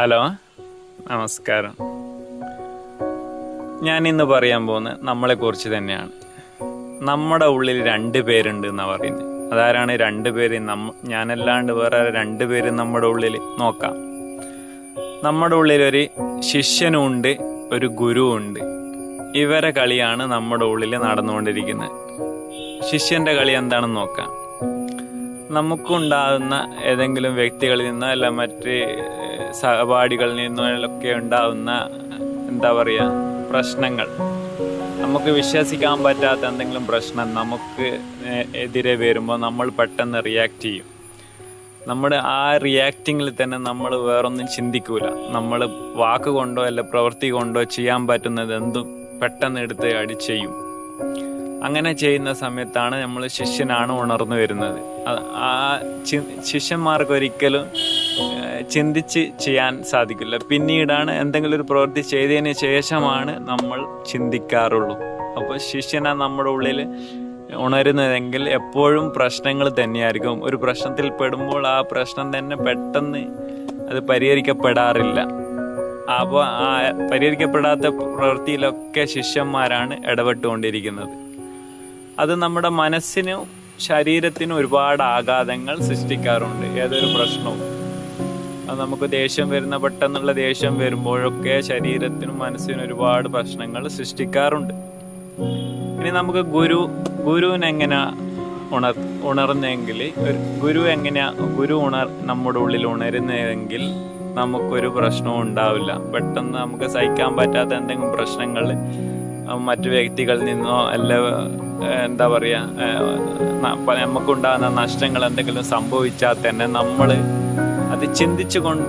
Hello. നമസ്കാരം. ഞാൻ ഇന്ന് പറയാൻ പോകുന്നത് നമ്മളെ കുറിച്ച് തന്നെയാണ്. നമ്മുടെ ഉള്ളിൽ രണ്ട് പേരുണ്ട് എന്നാ പറയുന്നത്. അതാരാണ് രണ്ട് പേര്? നമ്മ ഞാനല്ലാണ്ട് വേറെ രണ്ട് പേര് നമ്മുടെ ഉള്ളിൽ? നോക്കാം. നമ്മുടെ ഉള്ളിൽ ഒരു ശിഷ്യനുണ്ട് ഒരു ഗുരുവുണ്ട്. ഇവരെ കളിയാണ് നമ്മുടെ ഉള്ളിൽ നടന്നുകൊണ്ടിരിക്കുന്നത്. ശിഷ്യന്റെ കളി എന്താണെന്ന് നോക്കാം. നമുക്കുണ്ടാകുന്ന ഏതെങ്കിലും വ്യക്തികളിൽ നിന്നോ അല്ല മറ്റ് സഹപാഠികളിൽ നിന്നൊക്കെ ഉണ്ടാവുന്ന എന്താ പറയുക പ്രശ്നങ്ങൾ. നമുക്ക് വിശ്വസിക്കാൻ പറ്റാത്ത എന്തെങ്കിലും പ്രശ്നം നമുക്ക് എതിരെ വരുമ്പോൾ നമ്മൾ പെട്ടെന്ന് റിയാക്റ്റ് ചെയ്യും. നമ്മുടെ ആ റിയാക്റ്റിങ്ങിൽ തന്നെ നമ്മൾ വേറൊന്നും ചിന്തിക്കൂല. നമ്മൾ വാക്ക് കൊണ്ടോ അല്ല പ്രവൃത്തി കൊണ്ടോ ചെയ്യാൻ പറ്റുന്നത് എന്തും പെട്ടെന്ന് എടുത്ത് അടി ചെയ്യും അങ്ങനെ ചെയ്യുന്ന സമയത്താണ് നമ്മൾ ശിഷ്യനാണ് ഉണർന്നു വരുന്നത്. ആ ശിഷ്യന്മാർക്ക് ഒരിക്കലും ചിന്തിച്ച് ചെയ്യാൻ സാധിക്കില്ല. പിന്നീടാണ് എന്തെങ്കിലും ഒരു പ്രവൃത്തി ചെയ്തതിന് ശേഷമാണ് നമ്മൾ ചിന്തിക്കാറുള്ളൂ. അപ്പോൾ ശിഷ്യനാ നമ്മുടെ ഉള്ളിൽ ഉണരുന്നതെങ്കിൽ എപ്പോഴും പ്രശ്നങ്ങൾ തന്നെയായിരിക്കും. ഒരു പ്രശ്നത്തിൽ പെടുമ്പോൾ ആ പ്രശ്നം തന്നെ പെട്ടെന്ന് അത് പരിഹരിക്കപ്പെടാറില്ല. അപ്പോൾ ആ പരിഹരിക്കപ്പെടാത്ത പ്രവൃത്തിയിലൊക്കെ ശിഷ്യന്മാരാണ് ഇടപെട്ടുകൊണ്ടിരിക്കുന്നത്. അത് നമ്മുടെ മനസ്സിനും ശരീരത്തിനും ഒരുപാട് ആഘാതങ്ങൾ സൃഷ്ടിക്കാറുണ്ട്. ഏതൊരു പ്രശ്നവും. നമുക്ക് ദേഷ്യം വരുന്ന പെട്ടെന്നുള്ള ദേഷ്യം വരുമ്പോഴൊക്കെ ശരീരത്തിനും മനസ്സിനും ഒരുപാട് പ്രശ്നങ്ങൾ സൃഷ്ടിക്കാറുണ്ട്. ഇനി നമുക്ക് ഗുരു ഗുരുവിനെങ്ങനെ ഉണർ ഉണർന്നെങ്കിൽ ഒരു ഗുരു എങ്ങനെയാ ഗുരു ഉണർ നമ്മുടെ ഉള്ളിൽ ഉണരുന്നതെങ്കിൽ നമുക്കൊരു പ്രശ്നവും ഉണ്ടാവില്ല. പെട്ടെന്ന് നമുക്ക് സഹിക്കാൻ പറ്റാത്ത എന്തെങ്കിലും പ്രശ്നങ്ങൾ മറ്റു വ്യക്തികളിൽ നിന്നോ അല്ല എന്താ പറയുക നമുക്കുണ്ടാകുന്ന നഷ്ടങ്ങൾ എന്തെങ്കിലും സംഭവിച്ചാൽ തന്നെ നമ്മൾ അത് ചിന്തിച്ചു കൊണ്ട്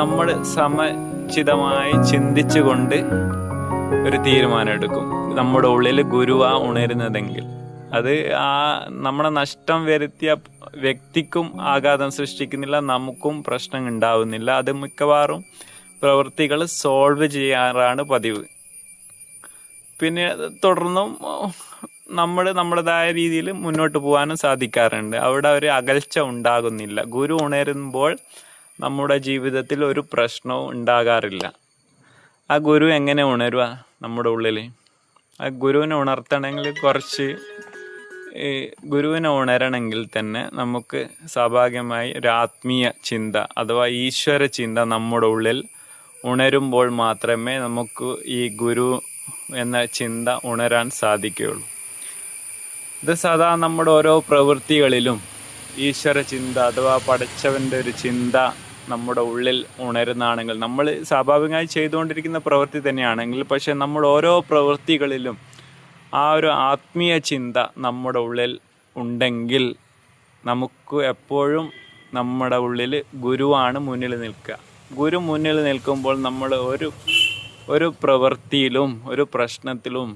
നമ്മൾ സമചിതമായി ചിന്തിച്ചുകൊണ്ട് ഒരു തീരുമാനം എടുക്കും. നമ്മുടെ ഉള്ളിൽ ഗുരുവാ ഉണരുന്നതെങ്കിൽ. അത് ആ നമ്മുടെ നഷ്ടം വരുത്തിയ വ്യക്തിക്കും ആഘാതം സൃഷ്ടിക്കുന്നില്ല നമുക്കും പ്രശ്നം ഉണ്ടാവുന്നില്ല. അത് മിക്കവാറും പ്രവൃത്തികൾ സോൾവ് ചെയ്യാറാണ് പതിവ്. പിന്നെ തുടർന്നും നമ്മൾ നമ്മുടേതായ രീതിയിൽ മുന്നോട്ട് പോകാനും സാധിക്കാറുണ്ട്. അവിടെ ഒരു അകൽച്ച ഉണ്ടാകുന്നില്ല. ഗുരു ഉണരുമ്പോൾ നമ്മുടെ ജീവിതത്തിൽ ഒരു പ്രശ്നവും ഉണ്ടാകാറില്ല. ആ ഗുരു എങ്ങനെ ഉണരുക നമ്മുടെ ഉള്ളിൽ ആ ഗുരുവിനെ ഉണർത്തണമെങ്കിൽ കുറച്ച് ഈ ഗുരുവിനെ ഉണരണമെങ്കിൽ തന്നെ നമുക്ക് സ്വാഭാവികമായി ഒരു ആത്മീയ ചിന്ത അഥവാ ഈശ്വര ചിന്ത നമ്മുടെ ഉള്ളിൽ ഉണരുമ്പോൾ മാത്രമേ നമുക്ക് ഈ ഗുരു എന്ന ചിന്ത ഉണരാൻ സാധിക്കുകയുള്ളൂ. ഇത് സദാ നമ്മുടെ ഓരോ പ്രവൃത്തികളിലും ഈശ്വര ചിന്ത അഥവാ പഠിച്ചവന്റെ ഒരു ചിന്ത നമ്മുടെ ഉള്ളിൽ ഉണരുന്നതാണെങ്കിൽ നമ്മൾ സ്വാഭാവികമായി ചെയ്തുകൊണ്ടിരിക്കുന്ന പ്രവൃത്തി തന്നെയാണെങ്കിൽ പക്ഷെ നമ്മൾ ഓരോ പ്രവൃത്തികളിലും ആ ഒരു ആത്മീയ ചിന്ത നമ്മുടെ ഉള്ളിൽ ഉണ്ടെങ്കിൽ നമുക്ക് എപ്പോഴും നമ്മുടെ ഉള്ളിൽ ഗുരുവാണ് മുന്നിൽ നിൽക്കുക. ഗുരു മുന്നിൽ നിൽക്കുമ്പോൾ നമ്മൾ ഒരു ഒരു പ്രവൃത്തിയിലും ഒരു പ്രശ്നത്തിലും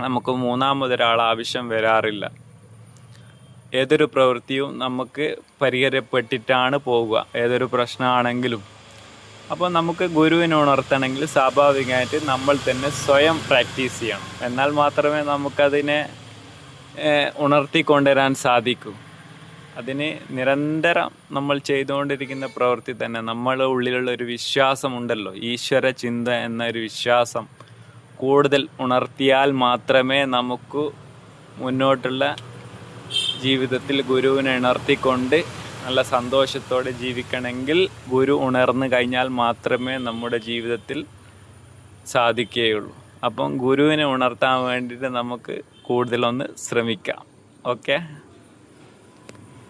നമുക്ക് മൂന്നാമതൊരാൾ ആവശ്യം വരാറില്ല. ഏതൊരു പ്രവൃത്തിയും നമുക്ക് പരിഹരപ്പെട്ടിട്ടാണ് പോവുക. ഏതൊരു പ്രശ്നമാണെങ്കിലും അപ്പോൾ നമുക്ക് ഗുരുവിനെ ഉണർത്തണമെങ്കിൽ സ്വാഭാവികമായിട്ട് നമ്മൾ തന്നെ സ്വയം പ്രാക്ടീസ് ചെയ്യണം. എന്നാൽ മാത്രമേ നമുക്കതിനെ ഉണർത്തിക്കൊണ്ടുവരാൻ സാധിക്കൂ. അതിന് നിരന്തരം നമ്മൾ ചെയ്തുകൊണ്ടിരിക്കുന്ന പ്രവൃത്തി തന്നെ നമ്മളുടെ ഉള്ളിലുള്ള ഒരു വിശ്വാസമുണ്ടല്ലോ. ഈശ്വര ചിന്ത എന്നൊരു വിശ്വാസം. കൂടുതൽ ഉണർത്തിയാൽ മാത്രമേ നമുക്ക് മുന്നോട്ടുള്ള ജീവിതത്തിൽ ഗുരുവിനെ ഉണർത്തിക്കൊണ്ട് നല്ല സന്തോഷത്തോടെ ജീവിക്കണമെങ്കിൽ ഗുരു ഉണർന്നു കഴിഞ്ഞാൽ മാത്രമേ നമ്മുടെ ജീവിതത്തിൽ സാധിക്കുകയുള്ളൂ. അപ്പം ഗുരുവിനെ ഉണർത്താൻ വേണ്ടിയിട്ട് നമുക്ക് കൂടുതലൊന്ന് ശ്രമിക്കാം. ഓക്കെ?